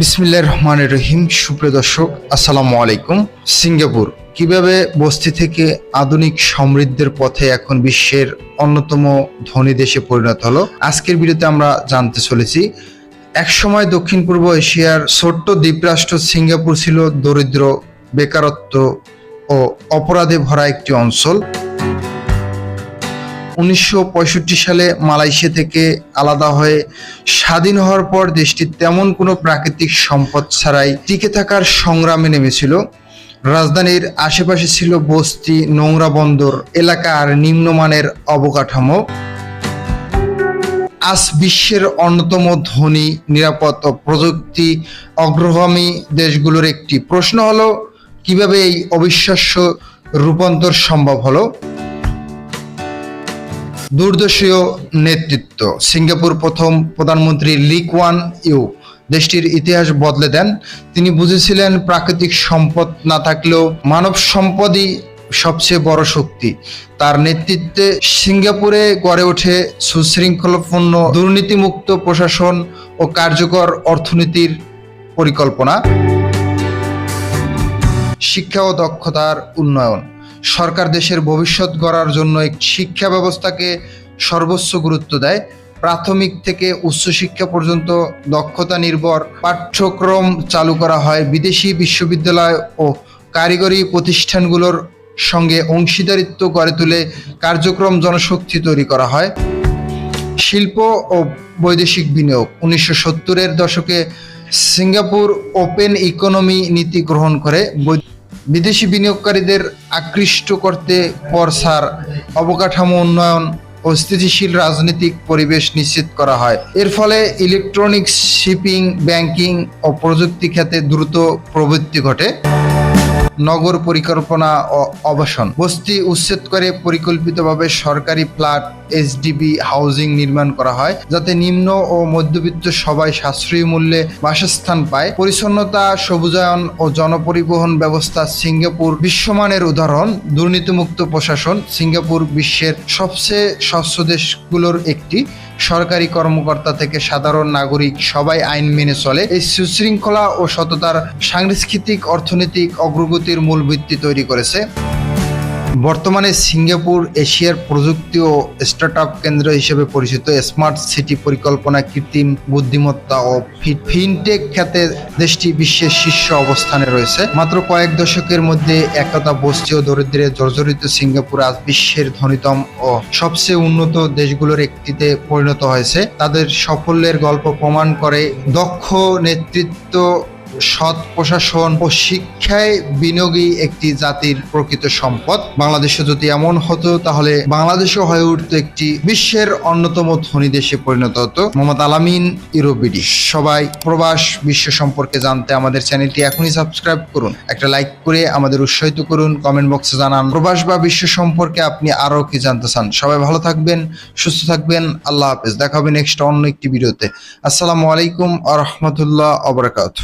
বিসমিল্লাহ রহমান রহিম। সুপ্রিয় দর্শক, আসসালামু আলাইকুম। সিঙ্গাপুর, কীভাবে বস্তি থেকে আধুনিক সমৃদ্ধের পথে এখন বিশ্বের অন্যতম ধনী দেশে পরিণত হলো, আজকের ভিডিওতে আমরা জানতে চলেছি। একসময় দক্ষিণ পূর্ব এশিয়ার ছোট্ট দ্বীপরাষ্ট্র সিঙ্গাপুর ছিল দরিদ্র, বেকারত্ব ও অপরাধে ভরা একটি অঞ্চল। উনিশশো পঁয়ষট্টি সালে মালয়েশিয়া থেকে আলাদা হয়ে স্বাধীন হওয়ার পর দেশটি তেমন কোনো প্রাকৃতিক সম্পদ ছাড়াই টিকে থাকার সংগ্রামে নেমেছিল। রাজধানীর আশেপাশে ছিল বস্তি, নোংরা বন্দর এলাকা আর নিম্নমানের অবকাঠামো। আজ বিশ্বের অন্যতম ধনী, নিরাপদ ও প্রযুক্তি অগ্রগামী দেশগুলোর একটি প্রশ্ন হলো, কীভাবে এই অবিশ্বাস্য রূপান্তর সম্ভব হলো? দূরদর্শীয় নেতৃত্ব। সিঙ্গাপুর প্রথম প্রধানমন্ত্রী লি কোয়ান ইউ দেশটির ইতিহাস বদলে দেন। তিনি বুঝেছিলেন প্রাকৃতিক সম্পদ না থাকলেও মানব সম্পদই সবচেয়ে বড় শক্তি। তার নেতৃত্বে সিঙ্গাপুরে গড়ে ওঠে সুশৃঙ্খলপূর্ণ দুর্নীতিমুক্ত প্রশাসন ও কার্যকর অর্থনীতির পরিকল্পনা। শিক্ষা ও দক্ষতার উন্নয়ন। সরকার দেশের ভবিষ্যৎ গড়ার জন্য এক শিক্ষা ব্যবস্থাকে সর্বোচ্চ গুরুত্ব দেয়। প্রাথমিক থেকে উচ্চশিক্ষা পর্যন্ত দক্ষতা নির্ভর পাঠ্যক্রম চালু করা হয় বিদেশি বিশ্ববিদ্যালয় ও কারিগরি প্রতিষ্ঠানগুলোর সঙ্গে অংশীদারিত্ব গড়ে তুলে কার্যক্রম জনশক্তি তৈরি করা হয়। শিল্প ও বৈদেশিক বিনিয়োগ, উনিশশো সত্তরের দশকে সিঙ্গাপুর ওপেন ইকোনমি নীতি গ্রহণ করে বিদেশি বিনিয়োগকারীদের আকৃষ্ট করতে পরসার অবকাঠামো উন্নয়ন ও স্থিতিশীল রাজনৈতিক পরিবেশ নিশ্চিত করা হয়। এর ফলে ইলেকট্রনিক্স শিপিং, ব্যাংকিং ও প্রযুক্তি খাতে দ্রুত প্রবৃত্তি ঘটে। নগর পরিকল্পনা ও আবাসন বস্তি উচ্ছেদ করে পরিকল্পিতভাবে সরকারি ফ্ল্যাট, এসডিবি হাউজিং নির্মাণ করা হয়, যাতে নিম্ন ও মধ্যবিত্ত সবাই সাশ্রয়ী মূল্যে বাসস্থান পায়। পরিচ্ছন্নতা, সবুজায়ন ও জনপরিবহন ব্যবস্থা সিঙ্গাপুর বিশ্বমানের উদাহরণ। দুর্নীতিমুক্ত প্রশাসন সিঙ্গাপুর বিশ্বের সবচেয়ে স্বচ্ছ দেশগুলোর একটি। সরকারি কর্মকর্তা থেকে সাধারণ নাগরিক সবাই আইন মেনে চলে। এই সুশৃঙ্খলা ও সততার সাংস্কৃতিক, অর্থনৈতিক অগ্রগতির মূল ভিত্তি তৈরি করেছে। বর্তমানে সিঙ্গাপুর এশিয়ার প্রযুক্তি ও স্টার্টআপ কেন্দ্র হিসেবে পরিচিত স্মার্ট সিটি পরিকল্পনা, কৃত্রিম বুদ্ধিমত্তা ও ফিনটেক খ্যাতে দেশটি বিশ্বের শীর্ষ অবস্থানে রয়েছে। মাত্র কয়েক দশকের মধ্যে একতা, বস্তি ও দরিদ্রে জর্জরিত সিঙ্গাপুর আজ বিশ্বের ধনীতম ও সবচেয়ে উন্নত দেশগুলোর একটিতে পরিণত হয়েছে। তাদের সাফল্যের গল্প প্রমাণ করে দক্ষ নেতৃত্ব সৎ প্রশাসন ও শিক্ষায় বিনিয়োগই একটি জাতির প্রকৃত সম্পদ। বাংলাদেশে যদি এমন হতো, তাহলে বাংলাদেশও হয়ে উঠতো একটি বিশ্বের অন্যতম ধনী দেশে পরিণত হতো। মোহাম্মদ আলামিন ইউরোবিডি সবাই প্রবাস বিশ্ব সম্পর্কে জানতে আমাদের চ্যানেলটি এখনই সাবস্ক্রাইব করুন। একটা লাইক করে আমাদের উৎসাহিত করুন। কমেন্ট বক্সে জানান, প্রবাস বা বিশ্ব সম্পর্কে আপনি আরও কি জানতে চান? সবাই ভালো থাকবেন, সুস্থ থাকবেন। আল্লাহ হাফেজ। দেখা হবে নেক্সট অন্য একটি ভিডিওতে। আসসালামু আলাইকুম আ রহমতুল্লাহ অবরাকাত